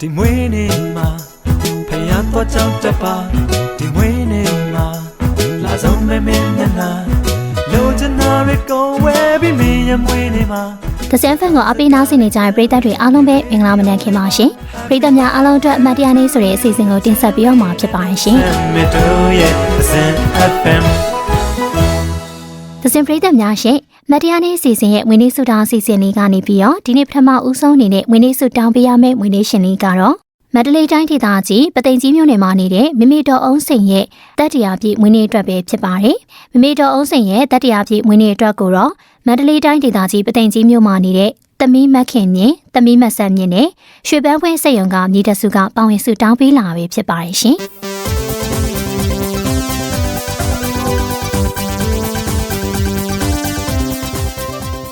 ဒီမွေးနေ့မှာဖယားတော့ကြောက်တပါဒီမွေးနေ့မှာလာဆုံးမဲမဲနဲ့နာလိုချင်တာတွေကိုဝဲပြီးမင်းရဲ့မွေးနေ့မှာ။တစင်ဖန်ကိုအပိနားဆင်နေကြတဲ့ပရိသတ်တွေအားလုံးပဲမင်္ဂလာမနက်ခင်းပါရှင်။ပရိသတ်များအားလုံးအတွက်အမှတ်တရနေ့ဆိုတဲ့အစီအစဉ်ကိုတင်ဆက်ပေးအောင်မှာဖြစ်ပါရှင်။ မစ်တို့ရဲ့စင် FM ။ဒဇန်ပရိသတ်များရှင်မတ်တရားနေ့အစီအစဉ်ရဲ့ဝင်းနေစုတောင်းအစီအစဉ်လေးကနေပြီးတော့ဒီနေ့ပထမဦးဆုံးအနေနဲ့ဝင်းနေစုတောင်းပေးရမယ့်ဝင်းနေရှင်လေးကတော့မန္တလေးတိုင်းဒေသကြီးပသိမ်ကြီးမြို့နယ်မှာနေတဲ့မိမိတော်အုံးစိန်ရဲ့တက်တရာပြည့်ဝင်းနေအတွက်ပဲဖြစ်ပါတယ်။မိမိတော်အုံးစိန်ရဲ့တက်တရာပြည့်ဝင်းနေအတွက်ကိုတော့မန္တလေးတိုင်းဒေသကြီးပသိမ်ကြီးမြို့မှာနေတဲ့သမီးမက်ခင်မြင့်သမီးမဆန်မြင့်နဲ့ရွှေပန်းဖွင့်စက်ရုံကမြေတဆူကပါဝင်စုတောင်းပေးလာပဲဖြစ်ပါတယ်ရှင်။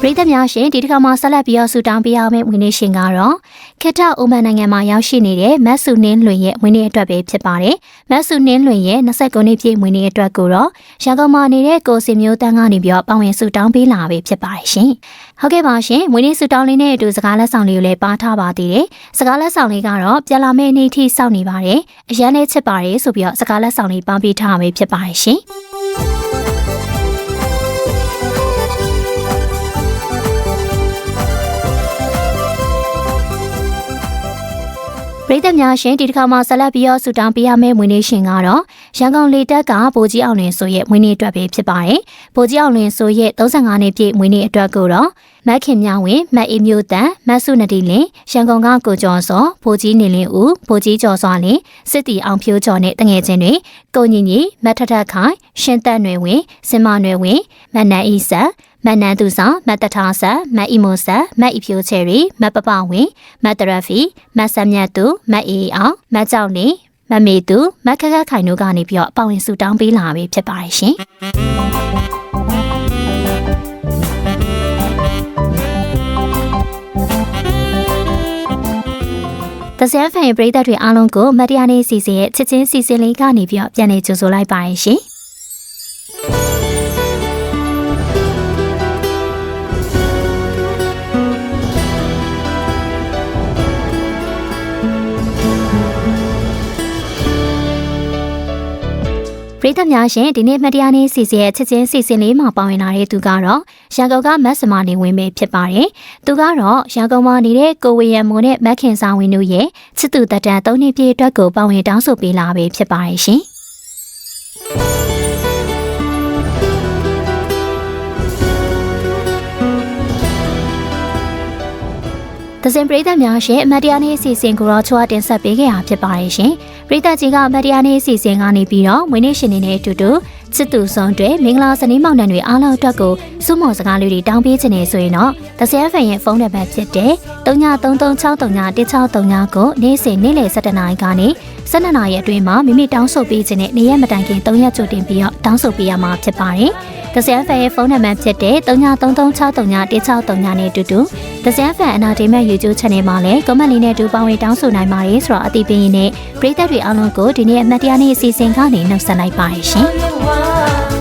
ပရိသတ်များရှင်ဒီတစ်ခါမှာဆက်လက်ပြီးတော့ဆူတောင်းပေးရမယ့်ဝင်နေရှင်ကတော့ခေတ္တအိုမန်နိုင်ငံမှာရောက်ရှိနေတဲ့မတ်ဆူနင်းလွင်ရဲ့ဝင်နေအတွက်ပဲဖြစ်ပါတယ်။မတ်ဆူနင်းလွင်ရဲ့29နှစ်ပြည့်ဝင်နေအတွက်ကိုတော့ရန်ကုန်မှာနေတဲ့ကိုစင်မျိုးတန်းကနေပြီးတော့ပဝင်ဆူတောင်းပေးလာပဲဖြစ်ပါတယ်ရှင်။ဟုတ်ကဲ့ပါရှင်ဝင်နေဆူတောင်းလေးနဲ့အတူစကားလက်ဆောင်လေးကိုလည်းပါထားပါသေးတယ်။စကားလက်ဆောင်လေးကတော့ပြန်လာမယ့်နေ့ထိစောင့်နေပါတယ်။အရန်နဲ့ချစ်ပါတယ်ဆိုပြီးတော့စကားလက်ဆောင်လေးပန်းပေးထားမှာဖြစ်ပါတယ်ရှင်။ ပရိသတ်များရှင်ဒီတစ်ခါမှာဆက်လက်ပြီးတော့ဆူတောင်းပေးရမယ့်ဝင်နေရှင်ကတော့ရန်ကုန်လေတက်ကဗိုလ်ကြီးအောင်လင်ဆိုရဲ့ဝင်နေအတွက်ပဲဖြစ်ပါတယ်။ဗိုလ်ကြီးအောင်လင်ဆိုရဲ့35နှစ်ပြည့်ဝင်နေအတွက်ကိုတော့မက်ခင်မြောင်ဝင်မက်အေမျိုးတန်မတ်ဆုနတီလင်ရန်ကုန်ကကိုကျော်စောဗိုလ်ကြီးနေလင်းဦးဗိုလ်ကြီးကျော်စောလင်စစ်တီအောင်ဖြိုးကျော်နဲ့တငယ်ချင်းတွေကိုညီညီမတ်ထထခိုင်ရှင်သက်နွယ်ဝင်စင်မနွယ်ဝင်မန်နန်ဤဆက် မန်နန်သူဆောင်မတ်တထားဆက်မတ်အီမိုဆက်မတ်အီဖြိုချယ်ရီမတ်ပပဝင်းမတ်တရဖီမတ်ဆမ်မြတ်သူမတ်အေးအောင်မတ်ကြောင့်နေမမေသူမတ်ခက်ခက်ခိုင်တို့ကနေပြီးတော့ပဝင်ဆူတောင်းပေးလာပြီဖြစ်ပါတယ်ရှင်တဆန်ဖန်ရဲ့ပရိသတ်တွေအားလုံးကိုမတ်တရားနေ့စီစဉ်ရဲ့ချစ်ချင်းစီစဉ်လေးကနေပြီးတော့ပြန်လည်ကြိုဆိုလိုက်ပါရရှင် ပရိသတ်များရှင်ဒီနေ့မတရားနေ့စီစဉ်ရဲ့ချစ်ချင်းစီစဉ်လေးမှာပါဝင်လာတဲ့သူကတော့ရန်ကုန်ကမတ်စမာနေဝင်ပဲဖြစ်ပါတယ်။သူကတော့ရန်ကုန်မှာနေတဲ့ကိုဝေယံမိုးနဲ့မက်ခင်ဆောင်ဝင်တို့ရဲ့ချစ်သူတက်တန်၃နှစ်ပြည့်အတွက်ကိုပါဝင်တောင်းဆိုပေးလာပဲဖြစ်ပါတယ်ရှင်။ တစင်ပရိသတ်များရှင်အမတ်တရားနေ့အစီအစဉ်ကိုတော့ချွာတင်ဆက်ပေးခဲ့တာဖြစ်ပါတယ်ရှင်။ပရိသတ်ကြီးကအမတ်တရားနေ့အစီအစဉ်ကနေပြီးတော့မွေးနေ့ရှင်နေတဲ့အတူတူချစ်သူဆုံးတွေမင်္ဂလာစနေမောင်နှံတွေအားလုံးအတွက်ကိုစုမော်စကားလေးတွေတောင်းပေးခြင်းနေဆိုရင်တော့တစရဖန်ရဲ့ဖုန်းနံပါတ်ဖြစ်တဲ့3933631639ကိုနေ့စဉ်နေ့လယ်7:00နာရီကနေ12နာရီအတွင်းမှာမိမိတောင်းဆိုပေးခြင်းနဲ့နေ့ရက်မတိုင်ခင်3ရက်ကြိုတင်ပြီးတော့တောင်းဆိုပေးရမှာဖြစ်ပါတယ်။ တစရဖန်ရဲ့ဖုန်းနံပါတ်ဖြစ်တဲ့3933631639နဲ့အတူတူတစရဖန်အနာဒေမဲ့ YouTube Channel မှာလည်း comment လေးနဲ့အတူပါဝင်တောင်းဆိုနိုင်ပါတယ်ဆိုတော့အသိပေးရင်းနဲ့ပရိသတ်တွေအားလုံးကိုဒီနေ့အမှတ်တရနေ့အစီအစဉ်ကနေနှုတ်ဆက်လိုက်ပါရရှင်။ It's silly, the